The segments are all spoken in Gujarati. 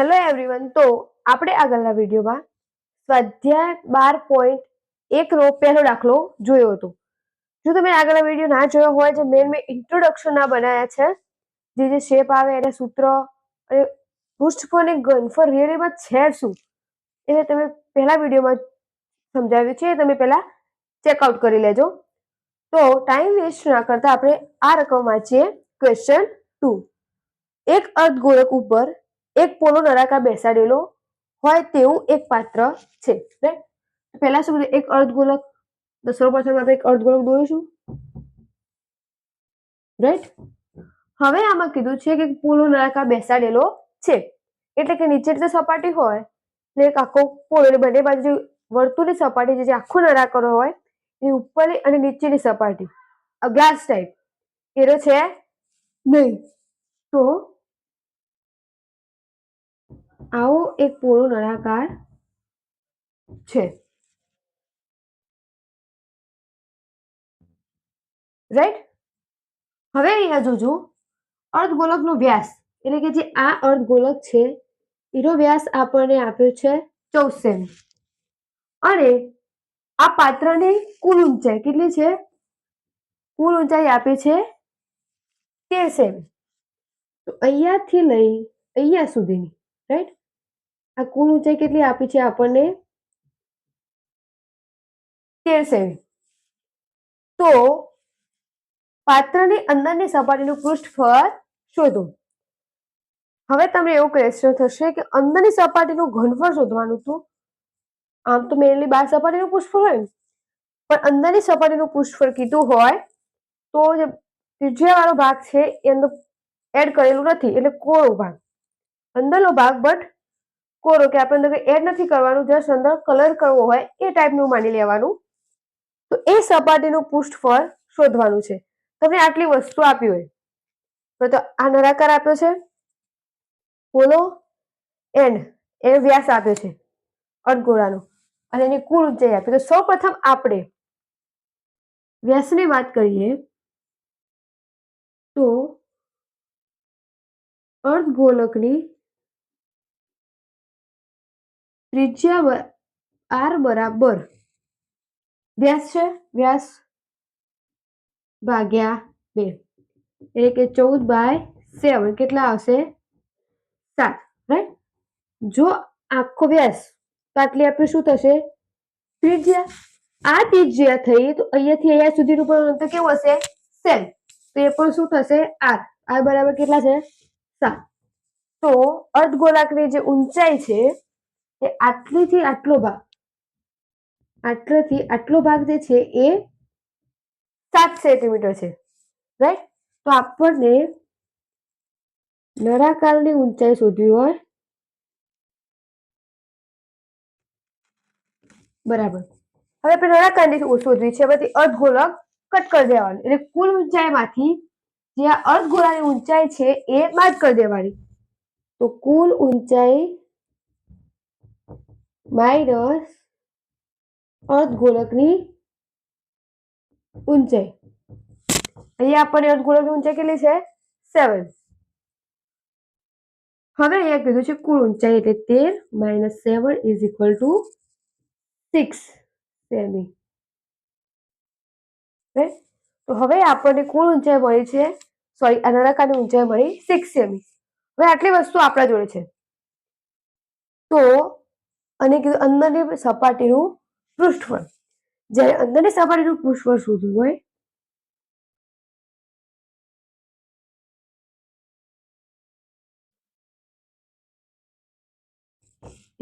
હેલો એવરીવન તો આપણે આગળના વિડીયોમાં સ્વાધ્યાય બાર પોઈન્ટ એકનો પહેલો દાખલો જોયો હતો. જો તમે આગળના વીડિયો ના જોયો હોય, જે મેન મેં ઇન્ટ્રોડક્શનના બનાવ્યા છે, જે જે શેપ આવે એના સૂત્ર અને પૃષ્ઠફળ અને ઘનફળ રિયલીમાં છે શું? એને તમે પહેલા વિડીયોમાં સમજાવ્યું છે, એ તમે પહેલાં ચેકઆઉટ કરી લેજો. તો ટાઈમ વેસ્ટ ના કરતા આપણે આ રકમ વાંચીએ. ક્વેશ્ચન ટુ એક અર્ધગોળક ઉપર એક પોલો નળાકાર બેસાડેલો હોય તેવું એક પાત્ર છે રાઈટ પહેલા શું એક અર્ધગોલક. દસરો સૌપ્રથમ આપણે એક અર્ધગોલક દોરીશું રાઈટ હવે આમાં કીધું છે કે પોલો નળાકાર બેસાડેલો છે. એટલે કે નીચે જે સપાટી હોય એટલે એક આખો પોલો, એટલે બંને બાજુ વર્તુળની સપાટી જે આખો નળાકાર હોય એની ઉપરની અને નીચેની સપાટી. ગ્લાસ ટાઈપ એનો છે નહીં. તો આવો એક પૂરો નળાકાર છે. રાઈટ હવે અહીંયા જોજો, અર્ધગોલકનો વ્યાસ, એટલે કે જે આ અર્ધગોલક છે, એનો વ્યાસ આપણને આપ્યો છે ચૌદ સેમી અને આ પાત્રની કુલ ઊંચાઈ કેટલી છે? કુલ ઊંચાઈ આપી છે તેર સેમી. તો અહીંયાથી લઈ, અહીંયા સુધીની રાઈટ આ કુલ ઊંચાઈ કેટલી આપી છે આપણને? તેર તો પાત્રની અંદરની સપાટીનું પૃષ્ઠફળ શોધો. હવે તમને એવું ક્વેશ્ચન થશે કે અંદરની સપાટીનું ઘનફળ શોધવાનું હતું. આમ તો મેનલી બાર સપાટીનું પુષ્ફળ હોય પણ અંદરની સપાટીનું પુષ્ફળ કીધું હોય તો જે ત્રિજ્યાવાળો ભાગ છે એ અંદર એડ કરેલું નથી, એટલે કોળો ભાગ. અંદરનો ભાગ બટ કોરો કે આપણે અંદર એડ નથી કરવાનું જસ્ટ અંદર કલર કરવો હોય એ ટાઈપનું માની લેવાનું. તો એ સપાટીનું પૃષ્ઠફળ શોધવાનું છે. તમને આટલી વસ્તુ આપી હોય. તો આ નળાકાર આપ્યો છે. પોલો એન્ડ એ વ્યાસ આપ્યો છે. અર્ધગોળાનો. અને એની કુલ ઊંચાઈ આપી. તો સૌ પ્રથમ આપણે વ્યાસની વાત કરીએ તો અર્ધગોલકની ત્રિજ્યા આર બરાબર. વ્યાસ છે? વ્યાસ ભાગ્યા બે. એટલે કે ચૌદ બાય સેવન. કેટલા આવશે? સાત. રાઈટ જો આખો વ્યાસ તો આટલી આપણે શું થશે? ત્રિજ્યા. આ ત્રિજ્યા થઈ તો અહીંયાથી અહીંયા સુધીનું પણ અંતર કેવું હશે? સેમ. તો એ પણ શું થશે? આર. આર બરાબર કેટલા છે? સાત. તો અર્ધગોળાકની જે ઊંચાઈ છે એ આટલીથી આટલો ભાગ, આટલેથી આટલો ભાગ જે છે એ સાત સેન્ટીમીટર છે રાઈટ તો આપણને નળાકારની ઊંચાઈ શોધવી હોય. બરાબર. હવે આપણે નળાકારની શોધવી છે, બધી અર્ધગોલક કટ કરી દેવાનું. એટલે કુલ ઊંચાઈમાંથી જે આ અર્ધગોળાની ઊંચાઈ છે એ બાદ કરી દેવાની. તો કુલ ઊંચાઈ માઇનસ અર્ધગોળકની ઊંચાઈ. અહીંયા આપણને અર્ધગોળકની ઊંચાઈ કેટલી છે? સેવન. હવે અહીંયા કીધું છે કુલ ઊંચાઈ એટલે તેર minus seven is equal to six. Semi. તો હવે આપણને કુલ ઊંચાઈ મળી છે, સોરી આ ઊંચાઈ મળી સિક્સ સેમી. હવે આટલી વસ્તુ આપણા જોડે છે. તો અને કીધું, અંદરની સપાટીનું પૃષ્ઠફળ. જ્યારે અંદરની સપાટીનું પૃષ્ઠફળ શોધવું હોય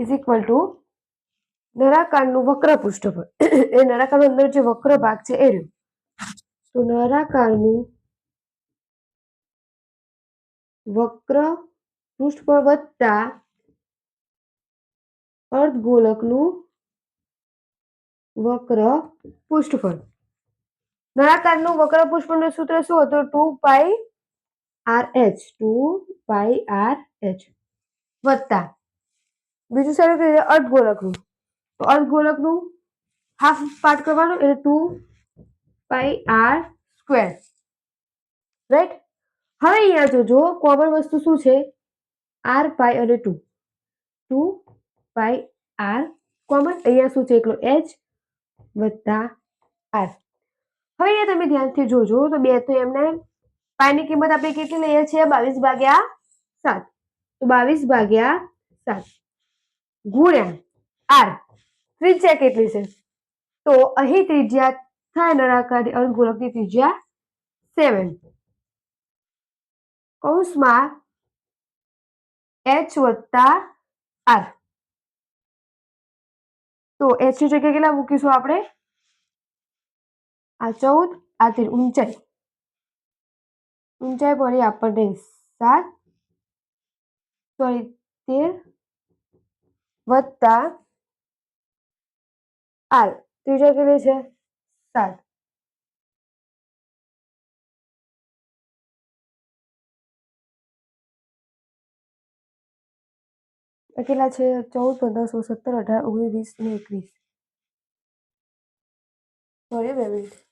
ઇઝ ઇક્વલ ટુ નળાકારનું વક્ર પૃષ્ઠફળ. એ નળાકારનો અંદર જે વક્ર ભાગ છે, એ રહ્યું. તો નળાકારનું વક્ર પૃષ્ઠફળ વત્તા અર્ધગોલકનું વક્ર પૃષ્ઠફળ. નળાકારનું વક્ર પૃષ્ઠફળનું સૂત્ર શું હતું? Two pi r h. Two pi r h. વત્તા. બીજું સારું કે અર્ધગોલકનું. તો અર્ધગોલકનું હાફ પાર્ટ કરવાનું એટલે two pi r square. Right? હવે અહીંયા જોજો કોમન વસ્તુ શું છે? આર પાઈ અને two. Two pi r common અહીંયા શું છે? એકલો એચ વત્તા આર હવે અહીંયા તમે ધ્યાનથી જોજો, તો બે તો એમને પાણીની કિંમત આપણે કેટલી લઈએ છીએ? બાવીસ ભાગ્યા સાત. તો બાવીસ ભાગ્યા સાત. ગુણ્યા આર ત્રિજ્યા કેટલી છે? તો અહીં ત્રિજ્યા થાય નળાકાર અર્ધગોળકની ત્રિજ્યા સેવન કૌંસમાં એચ વત્તા આર તો એચની જગ્યાએ કેટલા મૂકીશું આપણે? આ ચૌદ, આ તેર, ઊંચાઈ. ઊંચાઈ પડી આપણને સાત, સોરી, તેર, વત્તા આર ત્રીજા કેટલી છે? સાત. કેટલા છે ચૌદ, પંદર, સોળ, સત્તર, અઢાર, ઓગણીસ, વીસ ને એકવીસ. સોરી બે મિનિટ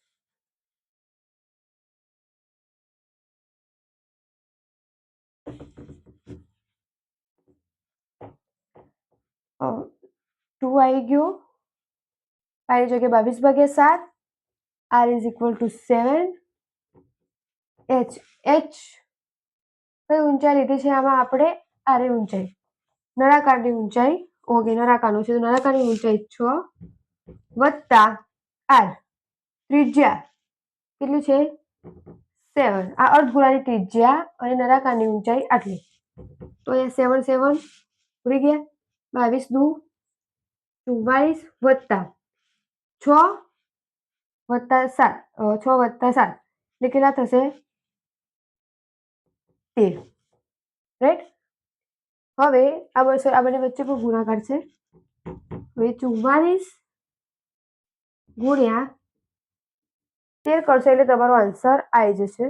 ટુ આવી ગયો. પાણી જગ્યાએ બાવીસ ભાગ્યા સાત. R is equal to seven. H H. કઈ ઊંચાઈ લીધી છે આમાં આપણે? આરે ઊંચાઈ. નળાકારની ઊંચાઈ, ઓકે, નળાકારનું છે તો નળાકારની ઊંચાઈ છ વત્તા આર, ત્રિજ્યા કેટલી છે? સેવન. આ અર્ધગોળાની ત્રિજ્યા અને નળાકારની ઊંચાઈ આટલી. તો અહીંયા સેવન સેવન પૂરી ગયા? બાવીસ, દુ ચુમ્માલીસ વત્તા છ વત્તા સાત. છ વત્તા સાત. એટલે કેટલા થશે? તેર. રાઈટ? હવે આ બસો આ બંને વચ્ચે પણ ગુણાકાર છે? હવે ચુમ્માલીસ ગુણ્યા તેર કરશો એટલે તમારો આન્સર આવી જશે.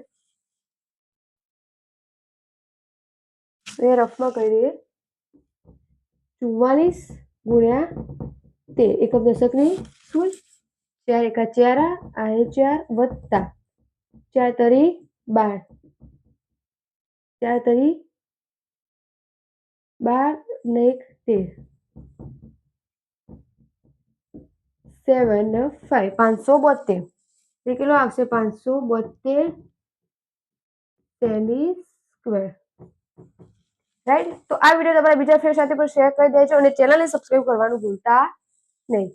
એ રફમાં કરી દઈએ. ચુમ્માલીસ ગુણ્યા તેર એકમ દશકની શું ચાર એકા ચાર આ ચાર વત્તા ચાર તરી બાર. ચાર તરી બાર ને એક તેર સેવન ફાઈવ પાંચસો બોતેર એ કેટલો આવશે? પાંચસો બોતેર સેમી સ્ક્વેર રાઈટ તો આ વીડિયો તમારા બીજા ફ્રેન્ડ સાથે પણ શેર કરી દેજો અને ચેનલને સબસ્ક્રાઈબ કરવાનું ભૂલતા નહીં.